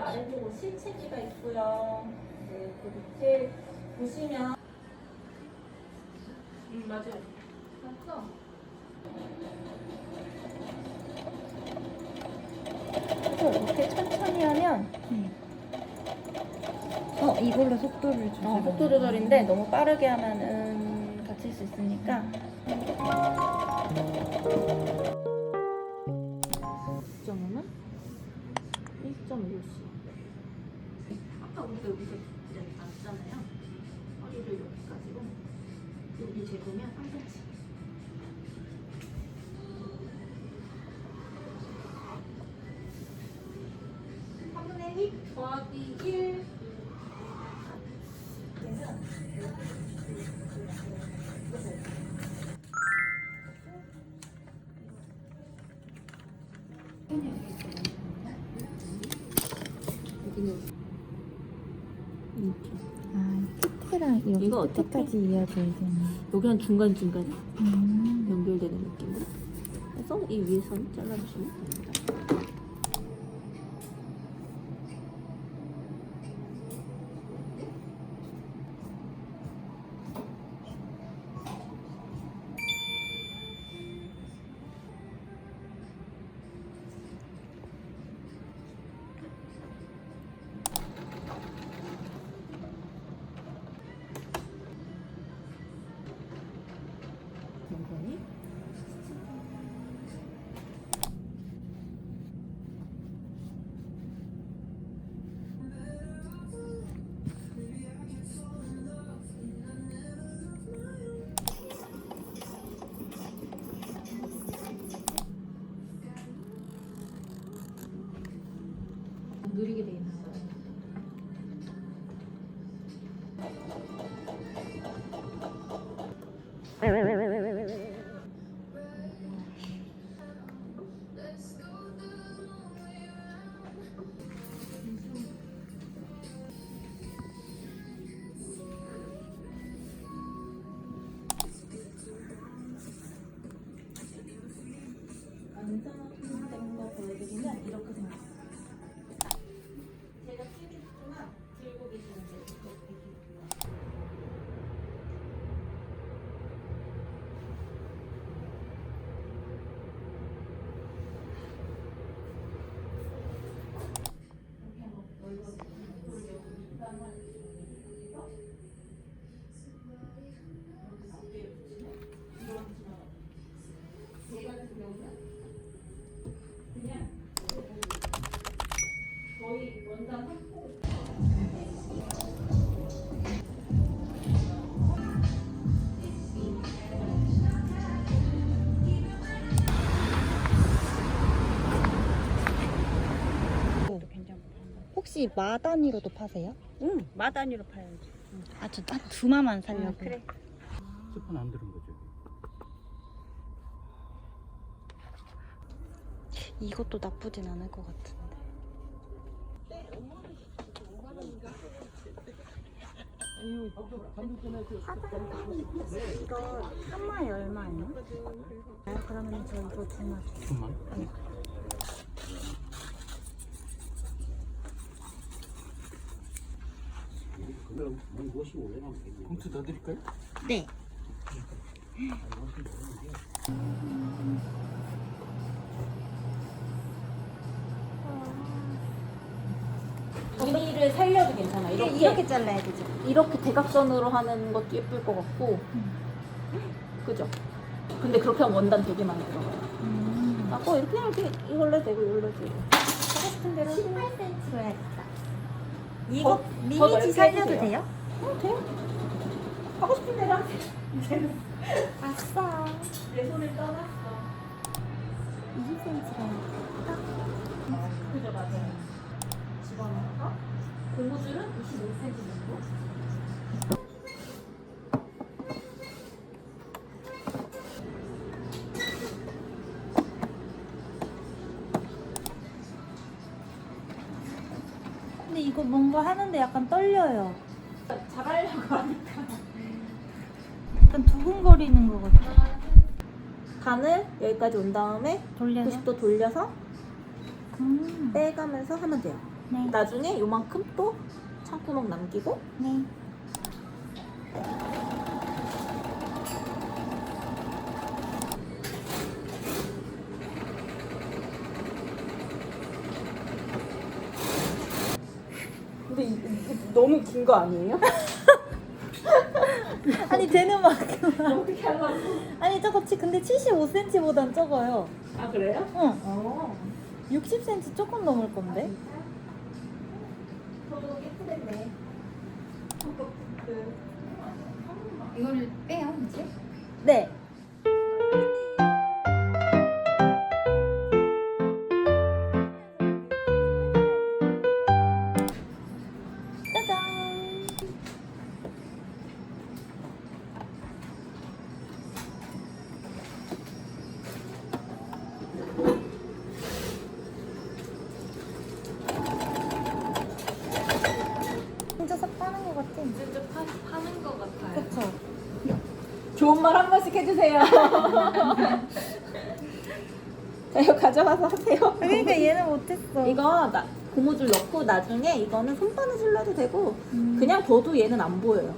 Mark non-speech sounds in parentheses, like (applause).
아래쪽으로 실체기가 있고요. 네, 그 밑에 보시면 음 맞아요. 맞죠? 그래서 이렇게 천천히 하면 어 이걸로 속도를 조절. 어, 속도 조절인데 너무 빠르게 하면은 다칠 수 있으니까. 여기서 이렇게 봤잖아요. 허리를 여기까지로 여기 재보면 3cm. 한 분의 1 더하기 1아 여기 이거 어떻게? 끝에까지 이어져 있겠네. 여기 한 중간 중간에 음. 연결되는 느낌으로 해서 이 위에선 잘라주시면 됩니다. 느리게 돼 있는 혹시 마 단위로도 파세요? 응, 마 단위로 파야지. 아저 딱 두 마만 살려고. 그래. 스푼 안 들은 거죠? 이것도 나쁘진 않을 것 같은 데. 이거 3마에 얼마예요? 아, 그러면 저 이거 두 마. 스푼만? 봉투 더 드릴까요? 네. 길이를 살려도 괜찮아. 이렇게 이렇게 잘라야 되죠. 이렇게 대각선으로 하는 것도 예쁠 것 같고, 그죠? 근데 그렇게 하면 원단 되게 많이 들어가요. 음. 아, 꼭 이렇게 그냥 이렇게 이걸로 해도 되고 이걸로 해도 되고. 하고 싶은 대로 18cm로 해야겠다. 더- 이거 더 넓게 살려도 해주세요. 돼요? 어, 돼요? 하고 싶은 대로 하세요. (laughs) 아싸. 내 손을 떠났어. 20cm가 딱. 그죠, 맞아요. 집어넣어서 고무줄은 25cm 정도. 근데 이거 뭔가 하는데 약간 떨려요. 잘하려고 하니까. 약간 두근거리는 것 같아. 반을 여기까지 온 다음에 돌려서. 90도 돌려서 음. 빼가면서 하면 돼요. 네. 나중에 요만큼 또 창구멍 남기고 네. 근데 이, 너무 긴 거 아니에요? (laughs) 아니 되는 만큼. 어떻게 하려고? 아니 저거 치- 근데 75cm보단 적어요. 아 그래요? 응. 어. 60cm 조금 넘을 건데. 예쁘겠네. 이거를 빼요 이제? 네. 것 같아요. 좋은 말 한 번씩 해주세요. (laughs) 자 이거 가져가서 하세요. 그러니까 얘는 못했어. 이거 나, 고무줄 넣고 나중에 이거는 손바느질로 해도 되고 그냥 둬도 얘는 안 보여요.